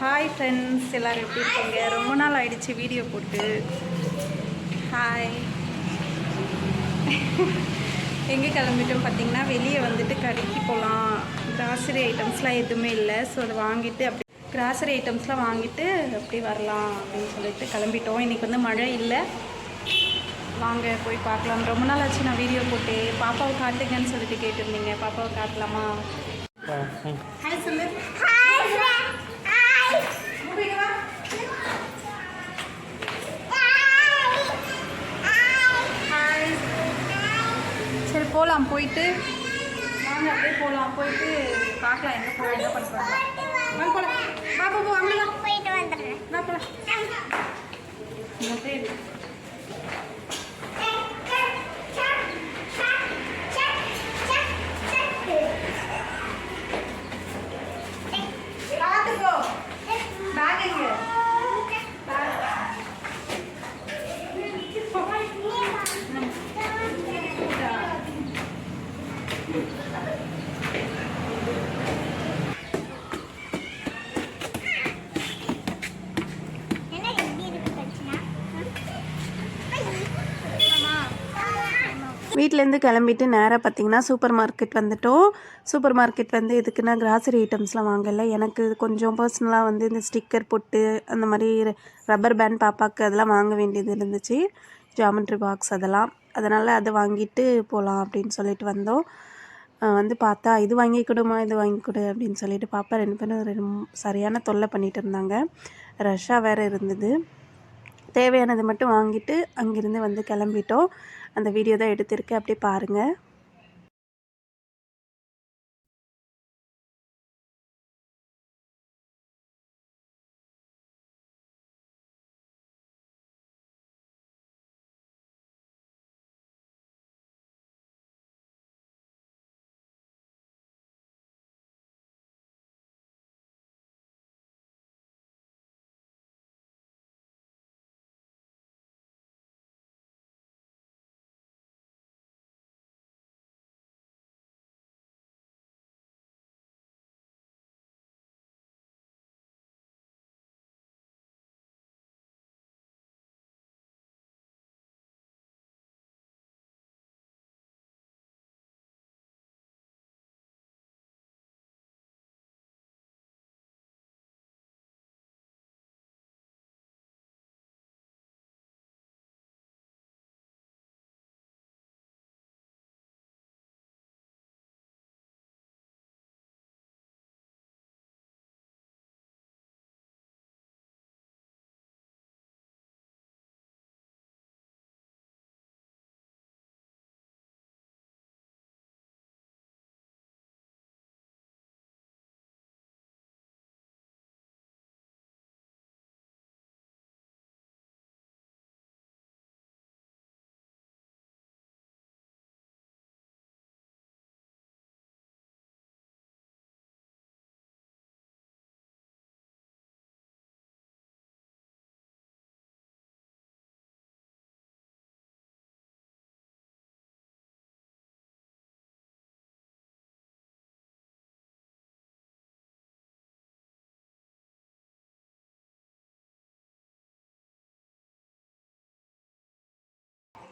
Hi friends எல்லோரும் எப்படி இருக்கீங்க? ரொம்ப நாள் ஆயிடுச்சு வீடியோ போட்டு. ஹாய் எங்கே கிளம்பிட்டோம் பார்த்தீங்கன்னா வெளியே வந்துட்டு கடைக்கு போகலாம் கிராசரி ஐட்டம்ஸ்லாம் எதுவுமே இல்லை. ஸோ அதை வாங்கிட்டு அப்படி கிராசரி ஐட்டம்ஸ்லாம் வாங்கிட்டு அப்படி வரலாம் அப்படின்னு சொல்லிட்டு கிளம்பிட்டோம். இன்றைக்கி வந்து மழை இல்லை. வாங்க போய் பார்க்கலாம். ரொம்ப நாள் ஆச்சு நான் வீடியோ போட்டு. பாப்பாவை காட்டுங்கன்னு சொல்லிட்டு கேட்டிருந்தீங்க. பாப்பாவை காட்டலாமா? ஹாய் சொல்லு போகலாம் போயிட்டு. வாங்க அப்படியே போகலாம் போயிட்டு பார்க்கலாம் எங்கே போகலாம் என்ன பண்ணுறாங்க வாங்க போகலாம் வா பாபு வாங்கலாம் போயிட்டு வந்துடுறேன். வா போகலாம் சரி பார்த்துக்கோ பேக் எங்க என்ன எப்படி இருக்கு பிரச்சனை வீட்டிலேருந்து கிளம்பிட்டு நேராக பார்த்தீங்கன்னா சூப்பர் மார்க்கெட் வந்துட்டோம். சூப்பர் மார்க்கெட் வந்து எதுக்குன்னா கிராசரி ஐட்டம்ஸ்லாம் வாங்கல. எனக்கு கொஞ்சம் பர்சனலாக வந்து இந்த ஸ்டிக்கர் பொட்டு அந்த மாதிரி ரப்பர் பேண்ட் பாப்பாவுக்கு அதெல்லாம் வாங்க வேண்டியது இருந்துச்சு. ஜாமெட்ரி பாக்ஸ் அதெல்லாம். அதனால் அதை வாங்கிட்டு போகலாம் அப்படின்னு சொல்லிட்டு வந்தோம். வந்து பார்த்தா இது வாங்கி கொடுமா இது வாங்கி கொடு அப்படின்னு சொல்லிட்டு பாப்பா ரெண்டு பேரும் ரெண்டு சரியான தொல்லை பண்ணிகிட்டு இருந்தாங்க. ரஷ்ஷாக வேறு இருந்தது. தேவையானது மட்டும் வாங்கிட்டு அங்கேருந்து வந்து கிளம்பிட்டோம். அந்த வீடியோ தான் எடுத்திருக்கேன். அப்படியே பாருங்கள்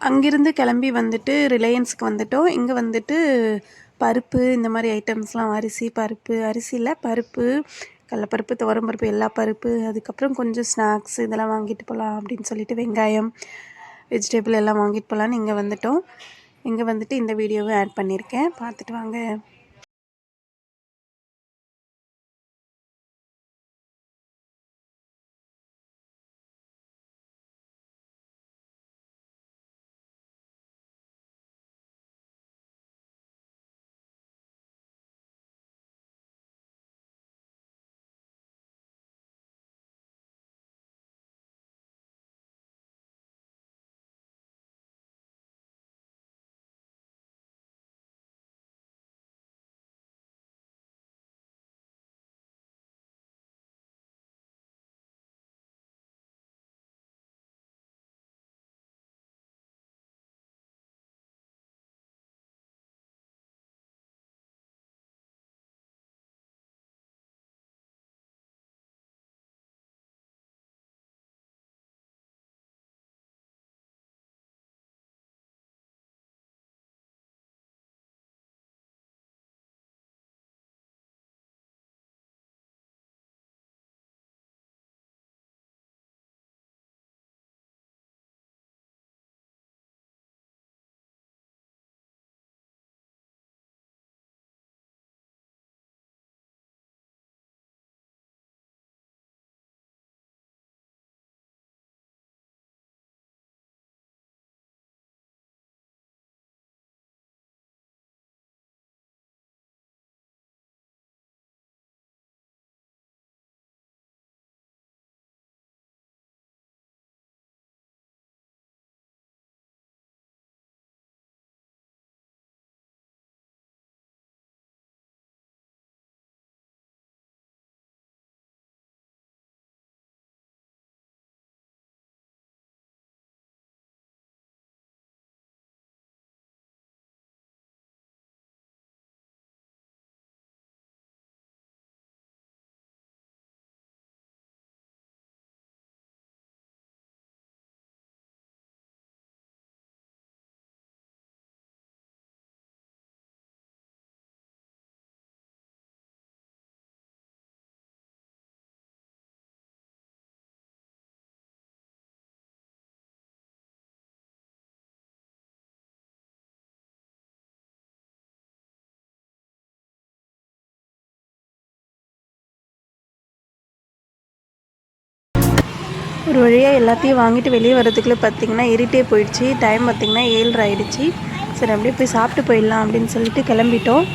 அங்கிருந்து கிளம்பி வந்துட்டு ரிலையன்ஸுக்கு வந்துட்டோம். இங்கே வந்துட்டு பருப்பு இந்த மாதிரி ஐட்டம்ஸ்லாம் அரிசி பருப்பு அரிசியில் பருப்பு கடலப்பருப்பு துவரம்பருப்பு எல்லா பருப்பு அதுக்கப்புறம் கொஞ்சம் ஸ்நாக்ஸ் இதெல்லாம் வாங்கிட்டு போகலாம் அப்படின்னு சொல்லிட்டு வெங்காயம் வெஜிடபிள் எல்லாம் வாங்கிட்டு போகலான்னு இங்கே வந்துட்டோம். இங்கே வந்துட்டு இந்த வீடியோவை ஆட் பண்ணியிருக்கேன். பார்த்துட்டு வாங்க. ஒரு வழியாக எல்லாத்தையும் வாங்கிட்டு வெளியே வரதுக்குள்ளே பார்த்தீங்கன்னா இருட்டே போயிடுச்சு. டைம் பார்த்தீங்கன்னா ஏழ்ரை ஆயிடுச்சு. சரி அப்படியே போய் சாப்பிட்டு போயிடலாம் அப்படின்னு சொல்லிட்டு கிளம்பிட்டோம்.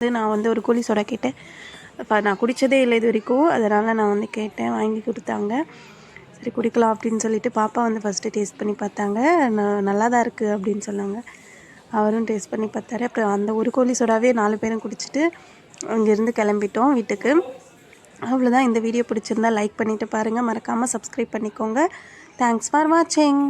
வந்து நான் வந்து ஒரு கூலி சோடா கேட்டேன். இப்போ நான் குடித்ததே இல்லை இது வரைக்கும். அதனால் நான் வந்து கேட்டேன் வாங்கி கொடுத்தாங்க. சரி குடிக்கலாம் அப்படின்னு சொல்லிட்டு பாப்பா வந்து ஃபஸ்ட்டு டேஸ்ட் பண்ணி பார்த்தாங்க. ந- நல்லா தான் இருக்குது அப்படின்னு சொன்னாங்க. அவரும் டேஸ்ட் பண்ணி பார்த்தாரு. அப்புறம் அந்த ஒரு கோழி சோடாவே நாலு பேரும் குடிச்சிட்டு அங்கேருந்து கிளம்பிட்டோம் வீட்டுக்கு. அவ்வளோதான் இந்த வீடியோ பிடிச்சிருந்தா லைக் பண்ணிவிட்டு பாருங்கள் மறக்காமல் சப்ஸ்கிரைப் பண்ணிக்கோங்க. தேங்க்ஸ் ஃபார் வாட்சிங்